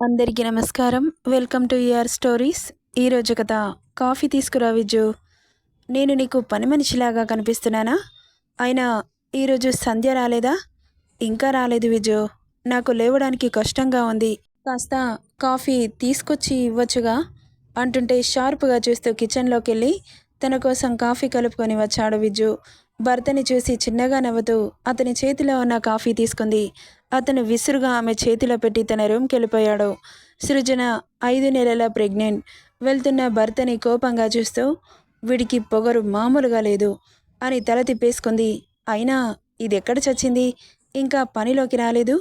అందరికీ నమస్కారం. Welcome to your stories ఈరోజు కథ కాఫీ తీసుకురా విజు. నేను నీకు పని మనిషిలాగా కనిపిస్తున్నానా? అయినా ఈరోజు సంధ్య రాలేదా? ఇంకా రాలేదు విజు. నాకు లేవడానికి కష్టంగా ఉంది. కాస్త కాఫీ తీసుకొచ్చి ఇవ్వచ్చుగా? అంటుంటే షార్ప్గా చూస్తూ కిచెన్లోకి వెళ్ళి తన కోసం కాఫీ కలుపుకొని వచ్చాడు విజు. భర్తని చూసి చిన్నగా నవ్వుతూ అతని చేతిలో ఉన్న కాఫీ తీసుకుంది. అతను విసురుగా ఆమె చేతిలో పెట్టి తన రూమ్కి వెళ్ళిపోయాడు. సృజన ఐదు నెలల ప్రెగ్నెంట్. వెళ్తున్న భర్తని కోపంగా చూస్తూ వీడికి పొగరు మామూలుగా లేదు అని తల తిప్పేసుకుంది. అయినా ఇది ఎక్కడ చచ్చింది? ఇంకా పనిలోకి రాలేదు?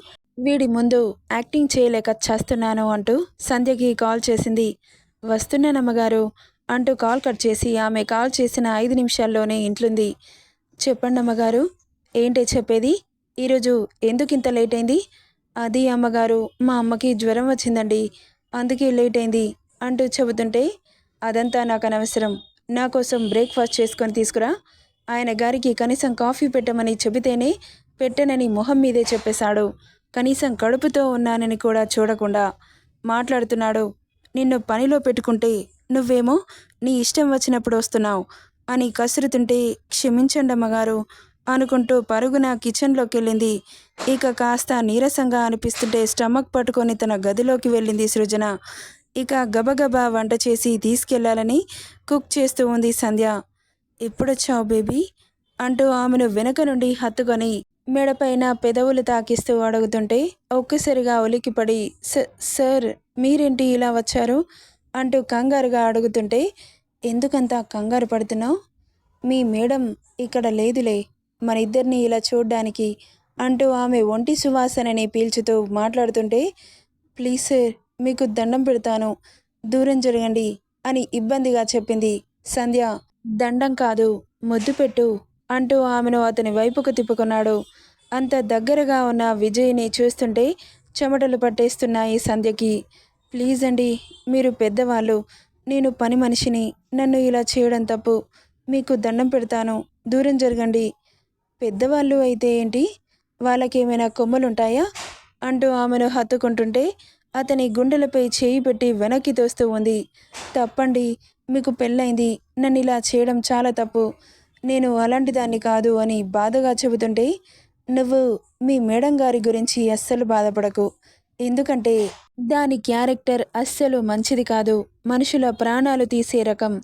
వీడి ముందు యాక్టింగ్ చేయలేక చేస్తున్నాను అంటూ సంధ్యకి కాల్ చేసింది. వస్తున్నానమ్మగారు అంటూ కాల్ కట్ చేసి ఆమె కాల్ చేసిన ఐదు నిమిషాల్లోనే ఇంట్లుంది. చెప్పండి అమ్మగారు. ఏంటి చెప్పేది? ఈరోజు ఎందుకు ఇంత లేట్ అయింది? అది అమ్మగారు మా అమ్మకి జ్వరం వచ్చిందండి. అందుకే లేట్ అయింది అంటూ చెబుతుంటే అదంతా నాకు అనవసరం. నా కోసం బ్రేక్ఫాస్ట్ చేసుకొని తీసుకురా. ఆయన గారికి కనీసం కాఫీ పెట్టమని చెబితేనే పెట్టనని మొహం మీదే చెప్పేశాడు. కనీసం కడుపుతో ఉన్నానని కూడా చూడకుండా మాట్లాడుతున్నాడు. నిన్ను పనిలో పెట్టుకుంటే నువ్వేమో నీ ఇష్టం వచ్చినప్పుడు వస్తున్నావు. అని కసురుతుంటే క్షమించండి అమ్మగారు అనుకుంటూ పరుగున కిచెన్లోకి వెళ్ళింది ఇక కాస్త నీరసంగా అనిపిస్తుంటే స్టమక్ పట్టుకొని తన గదిలోకి వెళ్ళింది సృజన. ఇక గబగబా వంట చేసి తీసుకెళ్ళాలని కుక్ చేస్తూ ఉంది సంధ్య. ఎప్పుడొచ్చావు బేబీ? అంటూ ఆమెను వెనక నుండి హత్తుకొని మెడపైన పెదవులు తాకిస్తూ అడుగుతుంటే ఒక్కసారిగా ఉలికిపడి "స- సార్ మీరేంటి ఇలా వచ్చారు? అంటూ కంగారుగా అడుగుతుంటే ఎందుకంత కంగారు పడుతున్నావు? మీ మేడం ఇక్కడ లేదులే. మన ఇద్దరిని ఇలా చూడ్డానికి అంటూ ఆమె ఒంటి సువాసనని పీల్చుతూ మాట్లాడుతుంటే ప్లీజ్ సార్ మీకు దండం పెడతాను. దూరం జరగండి అని ఇబ్బందిగా చెప్పింది సంధ్య. దండం కాదు ముద్దు పెట్టు అంటూ ఆమెను అతని వైపుకు తిప్పుకున్నాడు. అంత దగ్గరగా ఉన్న విజయ్ని చూస్తుంటే చెమటలు పట్టేస్తున్నాయి సంధ్యకి. ప్లీజ్ అండి మీరు పెద్దవాళ్ళు. నేను పని మనిషిని. నన్ను ఇలా చేయడం తప్పు. మీకు దండం పెడతాను. దూరం జరగండి. పెద్దవాళ్ళు అయితే ఏంటి? వాళ్ళకేమైనా కొమ్మలుంటాయా? అంటూ ఆమెను హత్తుకుంటుంటే అతని గుండెలపై చేయి పెట్టి వెనక్కి తోస్తూ ఉంది. తప్పండి మీకు పెళ్ళైంది. నన్ను ఇలా చేయడం చాలా తప్పు. నేను అలాంటి దాన్ని కాదు అని బాధగా చెబుతుంటే నువ్వు మీ మేడం గారి గురించి అస్సలు బాధపడకు. ఎందుకంటే దాని క్యారెక్టర్ అస్సలు మంచిది కాదు. మనుషుల ప్రాణాలు తీసే రకం.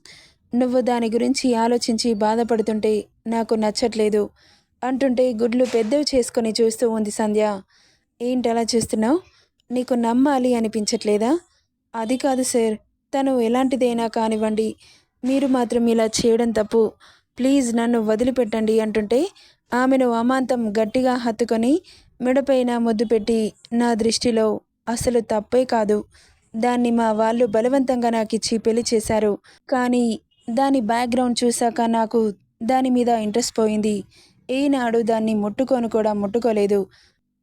నువ్వు దాని గురించి ఆలోచించి బాధపడుతుంటే నాకు నచ్చట్లేదు. అంటుంటే గుడ్లు పెద్దవి చేసుకొని చూస్తూ ఉంది సంధ్య. ఏంటి అలా చూస్తున్నావు? నీకు నమ్మాలి అనిపించట్లేదా? అది కాదు సార్. తను ఎలాంటిదైనా కానివ్వండి. మీరు మాత్రం ఇలా చేయడం తప్పు. ప్లీజ్ నన్ను వదిలిపెట్టండి అంటుంటే ఆమెను అమాంతం గట్టిగా హత్తుకొని మెడపైన ముద్దు పెట్టి నా దృష్టిలో అసలు తప్పే కాదు. దాన్ని మా వాళ్ళు బలవంతంగా నాకు ఇచ్చి పెళ్ళి చేశారు. కానీ దాని బ్యాక్గ్రౌండ్ చూశాక నాకు దాని మీద ఇంట్రెస్ట్ పోయింది. ఈనాడు దాన్ని ముట్టుకొని కూడా ముట్టుకోలేదు.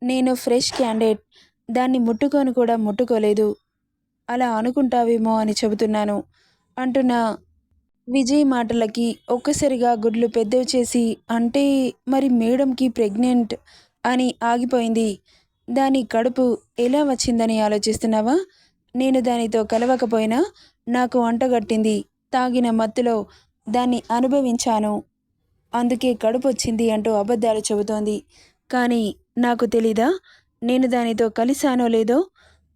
నేను ఫ్రెష్ క్యాండిడేట్. దాన్ని ముట్టుకొని కూడా ముట్టుకోలేదు. అలా అనుకుంటావేమో అని చెబుతున్నాను. అంటున్న విజయ్ మాటలకి ఒక్కసారిగా గుడ్లు పెద్దవి చేసి అంటే మరి మేడంకి ప్రెగ్నెంట్ అని ఆగిపోయింది. దాని కడుపు ఎలా వచ్చిందని ఆలోచిస్తున్నావా? నేను దానితో కలవకపోయినా నాకు వంటగట్టింది తాగిన మత్తులో దాన్ని అనుభవించాను. అందుకే కడుపు వచ్చింది అంటూ అబద్ధాలు చెబుతోంది. కానీ నాకు తెలీదా? నేను దానితో కలిశానో లేదో?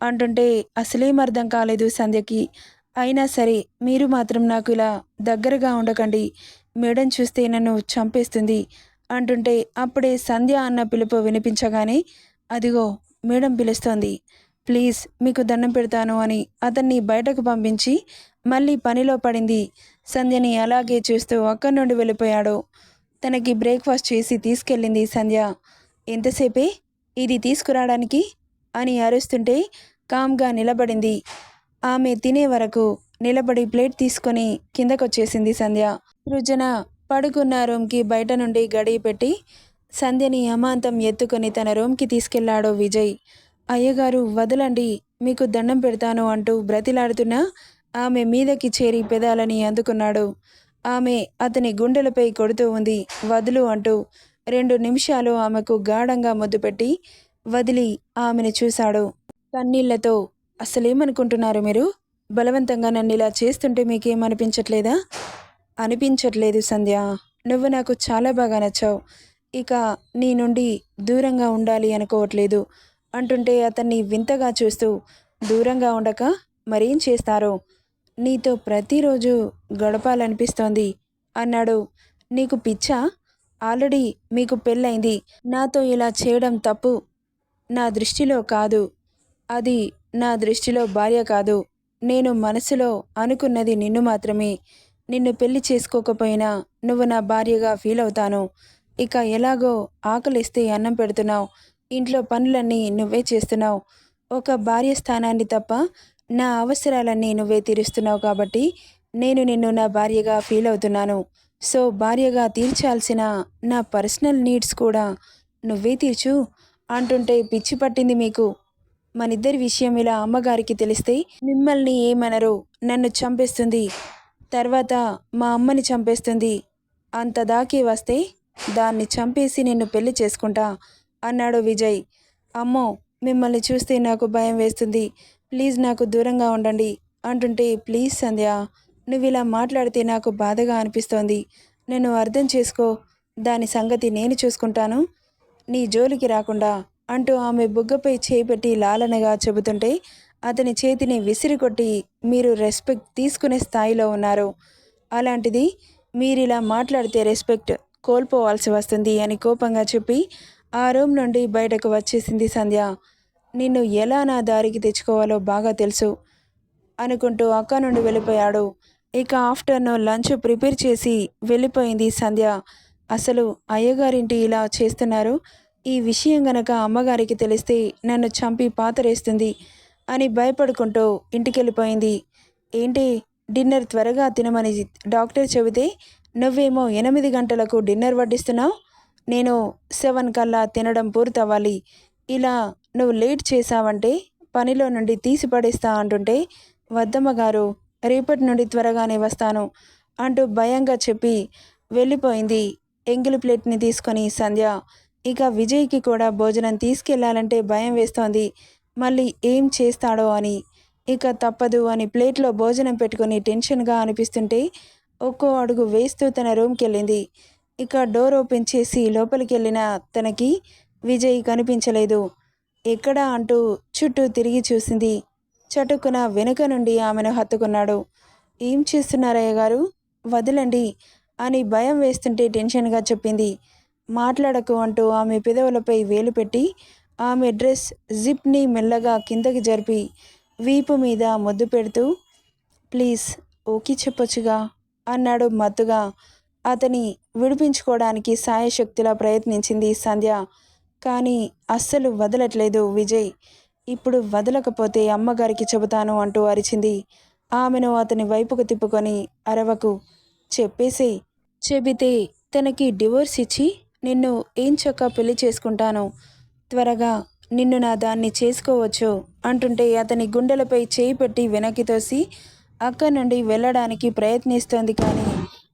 అంటుంటే అసలేం అర్థం కాలేదు సంధ్యకి. అయినా సరే మీరు మాత్రం నాకు ఇలా దగ్గరగా ఉండకండి. మేడం చూస్తే నన్ను చంపేస్తుంది. అంటుంటే అప్పుడే సంధ్య అన్న పిలుపు వినిపించగానే అదిగో మేడం పిలుస్తోంది. ప్లీజ్ మీకు దండం పెడతాను అని అతన్ని బయటకు పంపించి మళ్ళీ పనిలో పడింది. సంధ్యని అలాగే చూస్తూ అక్కడి నుండి వెళ్ళిపోయాడు. తనకి బ్రేక్ఫాస్ట్ చేసి తీసుకెళ్ళింది సంధ్య. ఎంతసేపే? ఇది తీసుకురావడానికి? అని అరుస్తుంటే కామ్గా నిలబడింది. ఆమె తినే వరకు నిలబడి ప్లేట్ తీసుకొని కిందకొచ్చేసింది సంధ్య. సృజన పడుకున్న రూమ్కి బయట నుండి గడియ పెట్టి సంధ్యని అమాంతం ఎత్తుకొని తన రూమ్కి తీసుకెళ్ళాడు విజయ్. అయ్యగారు వదలండి మీకు దండం పెడతాను అంటూ బ్రతిలాడుతున్నా ఆమె మీదకి చేరి పెదాలని అందుకున్నాడు. ఆమె అతని గుండెలపై కొడుతూ ఉంది వదులు అంటూ రెండు నిమిషాలు ఆమెకు గాఢంగా ముద్దు పెట్టి వదిలి ఆమెను చూశాడు. కన్నీళ్ళతో అసలేమనుకుంటున్నారు మీరు? బలవంతంగా నన్ను ఇలా చేస్తుంటే మీకేమనిపించట్లేదా? అనిపించట్లేదు సంధ్య. నువ్వు నాకు చాలా బాగా నచ్చావు. ఇక నీ నుండి దూరంగా ఉండాలి అనుకోవట్లేదు. అంటుంటే అతన్ని వింతగా చూస్తూ దూరంగా ఉండక? మరేం చేస్తారో? నీతో ప్రతిరోజు గడపాలనిపిస్తోంది అన్నాడు. నీకు పిచ్చా? ఆల్రెడీ మీకు పెళ్ళైంది నాతో ఇలా చేయడం తప్పు నా దృష్టిలో కాదు. అది నా దృష్టిలో భార్య కాదు. నేను మనసులో అనుకున్నది నిన్ను మాత్రమే. నిన్ను పెళ్ళి చేసుకోకపోయినా నువ్వు నా భార్యగా ఫీల్ అవుతాను. ఇక ఎలాగో ఆకలిస్తే అన్నం పెడుతున్నావు. ఇంట్లో పనులన్నీ నువ్వే చేస్తున్నావు. ఒక భార్య స్థానాన్ని తప్ప నా అవసరాలన్నీ నువ్వే తీరుస్తున్నావు కాబట్టి నేను నిన్ను నా భార్యగా ఫీల్ అవుతున్నాను. సో భార్యగా తీర్చాల్సిన నా పర్సనల్ నీడ్స్ కూడా నువ్వే తీర్చు అంటుంటే పిచ్చి పట్టింది మీకు. మనిద్దరి విషయం ఇలా అమ్మగారికి తెలిస్తే మిమ్మల్ని ఏమనరు. నన్ను చంపేస్తుంది. తర్వాత మా అమ్మని చంపేస్తుంది. అంత దాకి వస్తే దాన్ని చంపేసి నిన్ను పెళ్ళి చేసుకుంటా అన్నాడు విజయ్. అమ్మో మిమ్మల్ని చూస్తే నాకు భయం వేస్తుంది. ప్లీజ్ నాకు దూరంగా ఉండండి. అంటుంటే ప్లీజ్ సంధ్య నువ్వు ఇలా మాట్లాడితే నాకు బాధగా అనిపిస్తోంది. నేను అర్థం చేసుకో. దాని సంగతి నేను చూసుకుంటాను. నీ జోలికి రాకుండా అంటూ ఆమె బుగ్గపై చేయి పెట్టి లాలనగా చెబుతుంటే అతని చేతిని విసిరికొట్టి మీరు రెస్పెక్ట్ తీసుకునే స్థాయిలో ఉన్నారు. అలాంటిది మీరిలా మాట్లాడితే రెస్పెక్ట్ కోల్పోవాల్సి వస్తుంది అని కోపంగా చెప్పి ఆ రూమ్ నుండి బయటకు వచ్చేసింది సంధ్య. నిన్ను ఎలా నా దారికి తెచ్చుకోవాలో బాగా తెలుసు అనుకుంటూ అక్క నుండి వెళ్ళిపోయాడు. ఇక ఆఫ్టర్నూన్ లంచ్ ప్రిపేర్ చేసి వెళ్ళిపోయింది సంధ్య. అసలు అయ్యగారింటి ఇలా చేస్తున్నారు? ఈ విషయం గనక అమ్మగారికి తెలిస్తే నన్ను చంపి పాతరేస్తుంది. అని భయపడుకుంటూ ఇంటికెళ్ళిపోయింది. ఏంటి? డిన్నర్ త్వరగా తినమని డాక్టర్ చెబితే నువ్వేమో ఎనిమిది గంటలకు డిన్నర్ వడ్డిస్తున్నావు? నేను సెవెన్ కల్లా తినడం పూర్తవ్వాలి. ఇలా నువ్వు లేట్ చేశావంటే పనిలో నుండి తీసి పడేస్తా అంటుంటే వద్దమ్మ గారు రేపటి నుండి త్వరగానే వస్తాను అంటూ భయంగా చెప్పి వెళ్ళిపోయింది. ఎంగిలి ప్లేట్ని తీసుకొని సంధ్య. ఇక విజయ్కి కూడా భోజనం తీసుకెళ్ళాలంటే భయం వేస్తోంది. మళ్ళీ ఏం చేస్తాడో అని. ఇక తప్పదు అని ప్లేట్లో భోజనం పెట్టుకొని టెన్షన్గా అనిపిస్తుంటే ఒక్కో అడుగు వేస్తూ తన రూమ్కి వెళ్ళింది ఇక డోర్ ఓపెన్ చేసి లోపలికి వెళ్ళిన తనకి విజయ్ కనిపించలేదు. ఎక్కడా అంటూ చుట్టూ తిరిగి చూసింది. చటుక్కున వెనుక నుండి ఆమెను హత్తుకున్నాడు. ఏం చేస్తున్నారయ్య గారు? వదలండి అని భయం వేస్తుంటే టెన్షన్గా చెప్పింది. మాట్లాడకు అంటూ ఆమె పెదవులపై వేలు పెట్టి ఆమె డ్రెస్ జిప్ని మెల్లగా కిందకి జరిపి వీపు మీద ముద్దు పెడుతూ ప్లీజ్ ఓకే చెప్పొచ్చుగా అన్నాడు మత్తుగా. అతని విడిపించుకోవడానికి సాయశక్తిలా ప్రయత్నించింది సంధ్య. కానీ అస్సలు వదలట్లేదు విజయ్. ఇప్పుడు వదలకపోతే అమ్మగారికి చెబుతాను అంటూ అరిచింది. ఆమెను అతని వైపుకు తిప్పుకొని అరవకు. చెప్పేసి. చెబితే తనకి డివోర్స్ ఇచ్చి నిన్ను ఏం చక్క పెళ్ళి చేసుకుంటాను. త్వరగా నిన్ను నా దాన్ని చేసుకోవచ్చు అంటుంటే అతని గుండెలపై చేయి పెట్టి వెనక్కి తోసి అక్కడి నుండి వెళ్ళడానికి ప్రయత్నిస్తోంది కానీ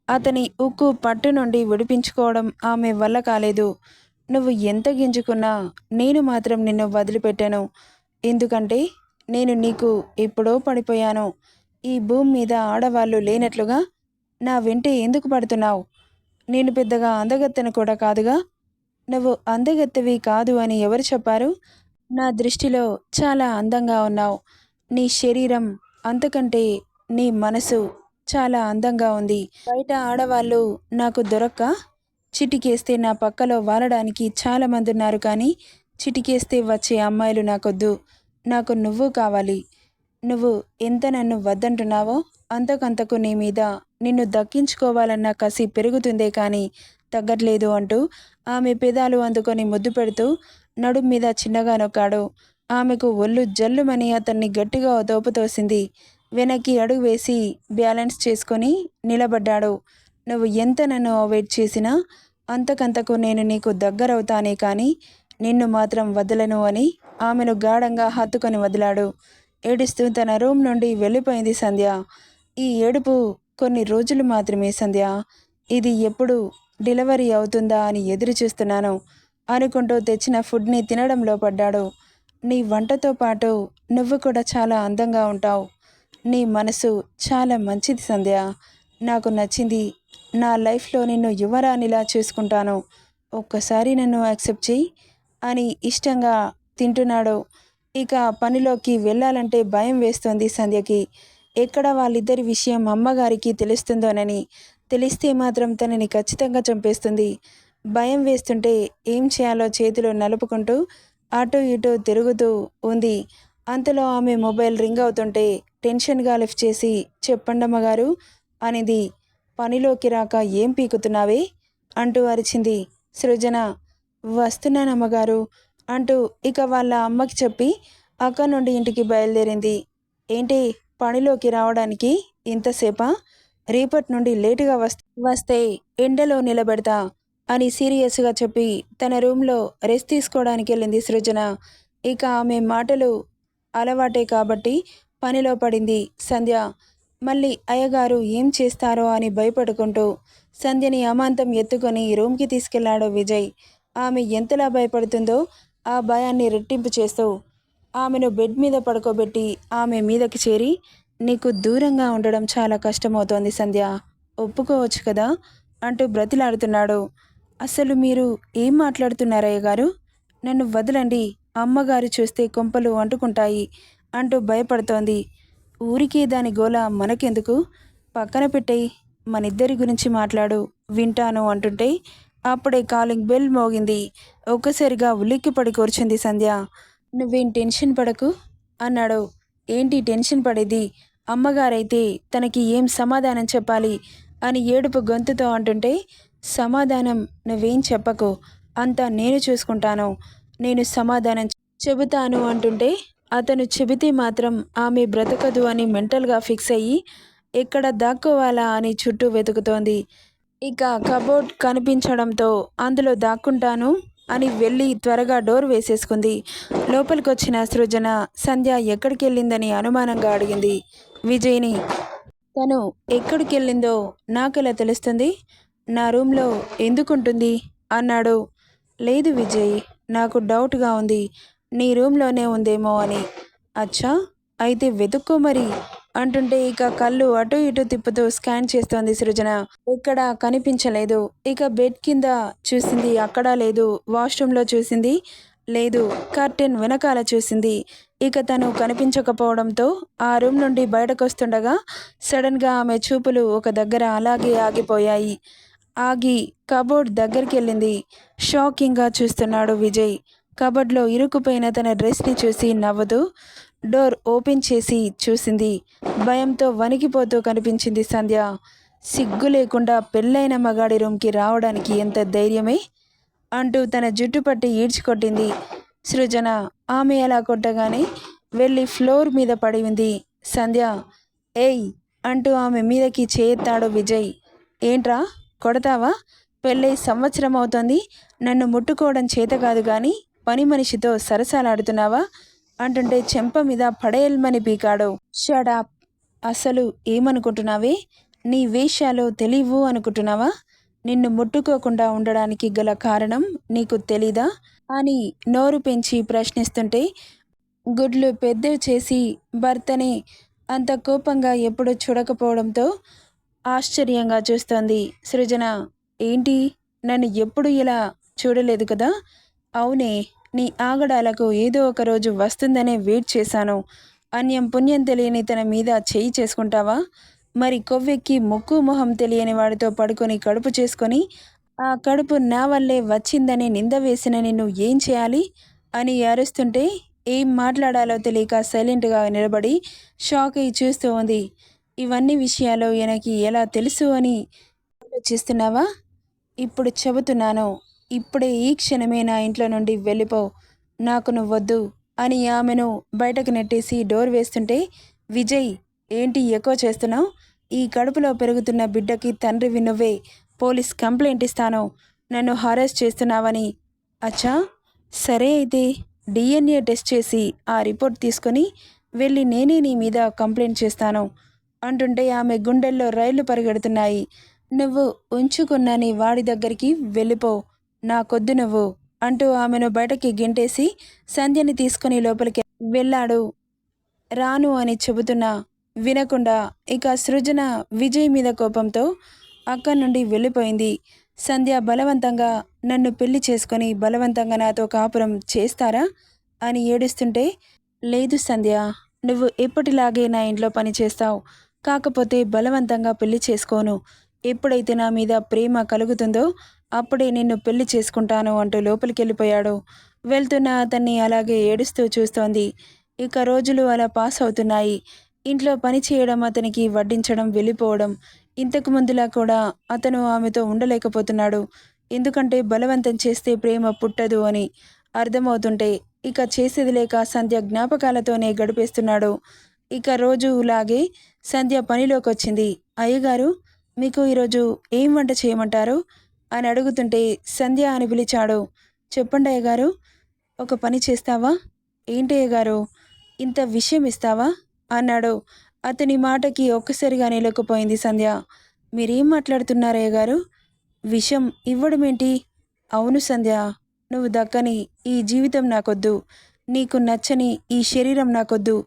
అతని ఉక్కు పట్టు నుండి విడిపించుకోవడం ఆమె వల్ల కాలేదు. నువ్వు ఎంత గింజుకున్నా నేను మాత్రం నిన్ను వదిలిపెట్టాను. ఎందుకంటే నేను నీకు ఎప్పుడో పడిపోయాను. ఈ భూమి మీద ఆడవాళ్ళు లేనట్లుగా నా వెంటే ఎందుకు పడుతున్నావు? నేను పెద్దగా అందగత్తెను కూడా కాదుగా? నువ్వు అందగత్తెవి కాదు అని ఎవరు చెప్పారు? నా దృష్టిలో చాలా అందంగా ఉన్నావు. నీ శరీరం అంతకంటే నీ మనసు చాలా అందంగా ఉంది. బయట ఆడవాళ్ళు నాకు దొరక్క చిటికేస్తే నా పక్కలో వాలడానికి చాలామంది ఉన్నారు కానీ చిటికేస్తే వచ్చే అమ్మాయిలు నాకొద్దు. నాకు నువ్వు కావాలి. నువ్వు ఎంత నన్ను వద్దంటున్నావో అంతకంతకు నీ మీద నిన్ను దక్కించుకోవాలన్న కసి పెరుగుతుందే కానీ తగ్గట్లేదు అంటూ ఆమె పెదాలు అందుకొని ముద్దు పెడుతూ నడుం మీద చిన్నగా నొక్కాడు. ఆమెకు ఒళ్ళు జల్లుమని అతన్ని గట్టిగా దోపతోసింది వెనక్కి అడుగు వేసి బ్యాలెన్స్ చేసుకొని నిలబడ్డాడు. నువ్వు ఎంత నన్ను అవాయిడ్ చేసినా అంతకంతకు నేను నీకు దగ్గరవుతానే కానీ నిన్ను మాత్రం వదలను అని ఆమెను గాఢంగా హత్తుకొని వదిలాడు. ఏడుస్తూ తన రూమ్ నుండి వెళ్ళిపోయింది సంధ్య. ఈ ఏడుపు కొన్ని రోజులు మాత్రమే సంధ్య. ఇది ఎప్పుడు డెలివరీ అవుతుందా అని ఎదురు చూస్తున్నాను. అనుకుంటూ తెచ్చిన ఫుడ్ని తినడంలో పడ్డాడు. నీ వంటతో పాటు నువ్వు కూడా చాలా అందంగా ఉంటావు. నీ మనసు చాలా మంచిది సంధ్య. నాకు నచ్చింది. నా లైఫ్లో నిన్ను యువరానిలా చూసుకుంటాను. ఒక్కసారి నన్ను యాక్సెప్ట్ చేయి అని ఇష్టంగా తింటున్నాడు. ఇక పనిలోకి వెళ్ళాలంటే భయం వేస్తోంది సంధ్యకి. ఎక్కడ వాళ్ళిద్దరి విషయం అమ్మగారికి తెలుస్తుందోనని తెలిస్తే మాత్రం తనని ఖచ్చితంగా చంపేస్తుంది. భయం వేస్తుంటే ఏం చేయాలో చేతిలో నలుపుకుంటూ అటు ఇటు తిరుగుతూ ఉంది. అంతలో ఆమె మొబైల్ రింగ్ అవుతుంటే టెన్షన్గా లిఫ్ట్ చేసి చెప్పండి అమ్మగారు అనేది. పనిలోకి రాక ఏం పీకుతున్నావే? అంటూ అరిచింది. సృజన వస్తున్నానమ్మగారు అంటూ ఇక వాళ్ళ అమ్మకి చెప్పి అక్క నుండి ఇంటికి బయలుదేరింది. ఏంటి పనిలోకి రావడానికి ఇంతసేపా? రేపటి నుండి లేటుగా వస్తే ఎండలో నిలబెడతా అని సీరియస్గా చెప్పి తన రూమ్లో రెస్ట్ తీసుకోవడానికి వెళ్ళింది సృజన. ఇక ఆమె మాటలు అలవాటే కాబట్టి పనిలో పడింది సంధ్య. మళ్ళీ అయ్యగారు ఏం చేస్తారో అని భయపడుకుంటూ సంధ్యని అమాంతం ఎత్తుకొని రూమ్కి తీసుకెళ్ళాడు విజయ్. ఆమె ఎంతలా భయపడుతుందో ఆ భయాన్ని రెట్టింపు చేస్తూ ఆమెను బెడ్ మీద పడుకోబెట్టి ఆమె మీదకి చేరి నీకు దూరంగా ఉండడం చాలా కష్టమవుతోంది సంధ్య. ఒప్పుకోవచ్చు కదా? అంటూ బ్రతిలాడుతున్నాడు. అసలు మీరు ఏం మాట్లాడుతున్నారయ్య గారు? నన్ను వదలండి. అమ్మగారు చూస్తే కొంపలు అంటుకుంటాయి అంటూ భయపడుతోంది. ఊరికే దాని గోల మనకెందుకు? పక్కన పెట్టేయి. మనిద్దరి గురించి మాట్లాడు. వింటాను అంటుంటే అప్పుడే కాలింగ్ బెల్ మోగింది. ఒక్కసారిగా ఉలిక్కిపడి కూర్చుంది సంధ్య. నువ్వేం టెన్షన్ పడకు అన్నాడు. ఏంటి టెన్షన్ పడేది? అమ్మగారైతే తనకి ఏం సమాధానం చెప్పాలి అని ఏడుపు గొంతుతో అంటుంటే సమాధానం నువ్వేం చెప్పకు అంతా నేను చూసుకుంటాను నేను సమాధానం చెబుతాను అంటుంటే అతను చెబితే మాత్రం ఆమె బ్రతకదు అని మెంటల్గా ఫిక్స్ అయ్యి ఎక్కడ దాక్కోవాలా అని చుట్టూ వెతుకుతోంది. ఇక కబోర్డ్ కనిపించడంతో అందులో దాక్కుంటాను అని వెళ్ళి త్వరగా డోర్ వేసేసుకుంది. లోపలికి వచ్చిన సృజన సంధ్య ఎక్కడికి వెళ్ళిందని అనుమానంగా అడిగింది. విజయ్ని. తను ఎక్కడికి వెళ్ళిందో నాకెలా తెలుస్తుంది? నా రూమ్లో ఎందుకుంటుంది? అన్నాడు. లేదు విజయ్ నాకు డౌట్గా ఉంది. నీ రూమ్లోనే ఉందేమో అని. అచ్చా అయితే వెతుక్కో మరి. అంటుంటే ఇక కళ్ళు అటు ఇటు తిప్పుతూ స్కాన్ చేస్తోంది సృజన. ఎక్కడ కనిపించలేదు. ఇక బెడ్ కింద చూసింది అక్కడ లేదు. వాష్రూమ్లో చూసింది లేదు. కర్టెన్ వెనకాల చూసింది. ఇక తను కనిపించకపోవడంతో ఆ రూమ్ నుండి బయటకొస్తుండగా సడన్గా ఆమె చూపులు ఒక దగ్గర అలాగే ఆగిపోయాయి. ఆగి కబోర్డ్ దగ్గరికి వెళ్ళింది షాకింగ్గా చూస్తున్నాడు విజయ్. కబోర్డ్లో ఇరుక్కుపోయిన తన డ్రెస్ని చూసి నవ్వుతూ డోర్ ఓపెన్ చేసి చూసింది. భయంతో వణికిపోతూ కనిపించింది సంధ్య. సిగ్గు లేకుండా పెళ్ళైన మగాడి రూమ్కి రావడానికి ఎంత ధైర్యమే? అంటూ తన జుట్టు పట్టి ఈడ్చికొట్టింది. సృజన ఆమె అలా కొట్టగానే వెళ్ళి ఫ్లోర్ మీద పడింది సంధ్య ఏయ్! అంటూ ఆమె మీదకి చేయెత్తాడు విజయ్. ఏంట్రా? కొడతావా? పెళ్ళై సంవత్సరం అవుతోంది. నన్ను ముట్టుకోవడం చేత కాదు కానీ పని మనిషితో సరసాలాడుతున్నావా? అంటుంటే చెంప మీద పడేయల్మని పీకాడు. షడాప్! అసలు ఏమనుకుంటున్నావే? నీ వేషాలు తెలియవు అనుకుంటున్నావా? నిన్ను ముట్టుకోకుండా ఉండడానికి గల కారణం నీకు తెలీదా? అని నోరు పెంచి ప్రశ్నిస్తుంటే గుడ్లు పెద్దవి చేసి భర్తని అంత కోపంగా ఎప్పుడు చూడకపోవడంతో ఆశ్చర్యంగా చూస్తోంది సృజన. ఏంటి? నన్ను ఎప్పుడు ఇలా చూడలేదు కదా? అవునే నీ ఆగడాలకు ఏదో ఒక రోజు వస్తుందనే వెయిట్ చేశాను. అన్యం పుణ్యం తెలియని తన మీద చేయి చేసుకుంటావా? మరి కొవ్వెక్కి ముక్కు మొహం తెలియని వాడితో పడుకొని కడుపు చేసుకొని ఆ కడుపు నా వల్లే వచ్చిందని నింద వేసిన నిన్ను ఏం చేయాలి? అని అరుస్తుంటే ఏం మాట్లాడాలో తెలియక సైలెంట్గా నిలబడి షాక్ అయి చూస్తూ ఉంది. ఇవన్నీ విషయాలు ఈయనకి ఎలా తెలుసు అని ఆలోచిస్తున్నావా? ఇప్పుడు చెబుతున్నాను. ఇప్పుడే ఈ క్షణమే నా ఇంట్లో నుండి వెళ్ళిపో. నాకు నువ్వొద్దు అని ఆమెను బయటకు నెట్టేసి డోర్ వేస్తుంటే విజయ్ ఏంటి ఎక్కువ చేస్తున్నావు? ఈ కడుపులో పెరుగుతున్న బిడ్డకి తండ్రివి నువ్వే. పోలీస్ కంప్లైంట్ ఇస్తాను. నన్ను హరాస్ చేస్తున్నావని. అచ్చా? సరే అయితే డిఎన్ఏ టెస్ట్ చేసి ఆ రిపోర్ట్ తీసుకొని వెళ్ళి నేనే నీ మీద కంప్లైంట్ చేస్తాను. అంటుంటే ఆమె గుండెల్లో రైళ్ళు పరిగెడుతున్నాయి. నువ్వు ఉంచుకున్న నీ వాడి దగ్గరికి వెళ్ళిపో. నాకొద్దు నువ్వు అంటూ ఆమెను బయటకి గింటేసి సంధ్యని తీసుకుని లోపలికి వెళ్ళాడు. రాను అని చెబుతున్నా. వినకుండా ఇక సృజన విజయ్ మీద కోపంతో అక్కడి నుండి వెళ్ళిపోయింది. సంధ్య బలవంతంగా నన్ను పెళ్ళి చేసుకొని బలవంతంగా నాతో కాపురం చేస్తారా? అని ఏడుస్తుంటే లేదు సంధ్య నువ్వు ఎప్పటిలాగే నా ఇంట్లో పని చేస్తావు. కాకపోతే బలవంతంగా పెళ్ళి చేసుకోను. ఎప్పుడైతే నా మీద ప్రేమ కలుగుతుందో అప్పుడే నిన్ను పెళ్ళి చేసుకుంటాను అంటూ లోపలికి వెళ్ళిపోయాడు వెళ్తున్న అతన్ని అలాగే ఏడుస్తూ చూస్తోంది. ఇక రోజులు అలా పాస్ అవుతున్నాయి. ఇంట్లో పని చేయడం అతనికి వడ్డించడం వెళ్ళిపోవడం ఇంతకు ముందులా కూడా అతను ఆమెతో ఉండలేకపోతున్నాడు. ఎందుకంటే బలవంతం చేస్తే ప్రేమ పుట్టదు అని అర్థమవుతుంటే ఇక చేసేది లేక సంధ్య జ్ఞాపకాలతోనే గడిపేస్తున్నాడు. ఇక రోజులాగే సంధ్య పనిలోకి వచ్చింది అయ్యగారు మీకు ఈరోజు ఏం వంట చేయమంటారు? అని అడుగుతుంటే సంధ్య అని పిలిచాడు. చెప్పండి అయ్యగారు ఒక పని చేస్తావా? ఏంటి అయ్యగారు ఇంత విషయం ఇస్తావా? అన్నాడు. అతని మాటకి ఒక్కసారిగా నిలకపోయింది సంధ్య. మీరేం మాట్లాడుతున్నారయ్య గారు? విషం ఇవ్వడమేంటి? అవును సంధ్య నువ్వు దక్కని ఈ జీవితం నాకొద్దు. నీకు నచ్చని ఈ శరీరం నాకొద్దు.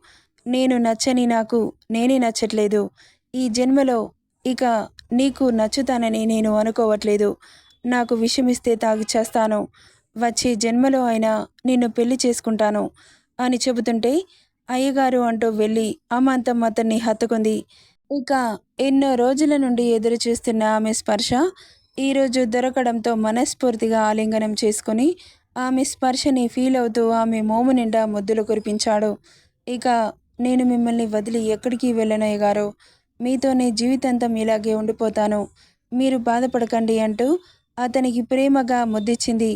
నేను నచ్చని నాకు నేనే నచ్చట్లేదు. ఈ జన్మలో ఇక నీకు నచ్చుతానని నేను అనుకోవట్లేదు. నాకు విషమిస్తే తాగి చేస్తాను. వచ్చే జన్మలో అయినా నిన్ను పెళ్ళి చేసుకుంటాను అని చెబుతుంటే అయ్యగారు అంటూ వెళ్ళి అమాంతం అతన్ని హత్తుకుంది. ఇక ఎన్నో రోజుల నుండి ఎదురు చూస్తున్న ఆమె స్పర్శ ఈరోజు దొరకడంతో మనస్ఫూర్తిగా ఆలింగనం చేసుకుని ఆమె స్పర్శని ఫీల్ అవుతూ ఆమె మోము నిండా ముద్దులు కురిపించాడు. ఇక నేను మిమ్మల్ని వదిలి ఎక్కడికి వెళ్ళనయ్య గారు మీతోనే జీవితాంతం ఇలాగే ఉండిపోతాను. మీరు బాధపడకండి అంటూ అతనికి ప్రేమగా ముద్దిచ్చింది.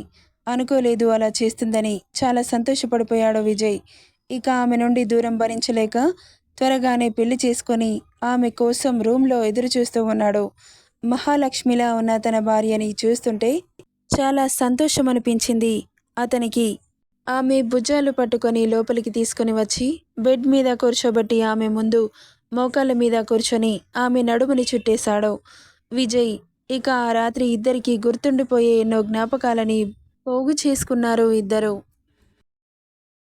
అనుకోలేదు అలా చేస్తుందని చాలా సంతోషపడిపోయాడు విజయ్. ఇక ఆమె నుండి దూరం భరించలేక త్వరగానే పెళ్ళి చేసుకొని ఆమె కోసం రూమ్లో ఎదురు చూస్తూ ఉన్నాడు. మహాలక్ష్మిలా ఉన్న తన భార్యని చూస్తుంటే చాలా సంతోషం అనిపించింది అతనికి ఆమె భుజాలు పట్టుకొని లోపలికి తీసుకొని వచ్చి బెడ్ మీద కూర్చోబెట్టి ఆమె ముందు మోకాళ్ళ మీద కూర్చొని ఆమె నడుముని చుట్టేశాడు. విజయ్ ఇక ఆ రాత్రి ఇద్దరికి గుర్తుండిపోయే ఎన్నో జ్ఞాపకాలని పోగు చేసుకున్నారు ఇద్దరు.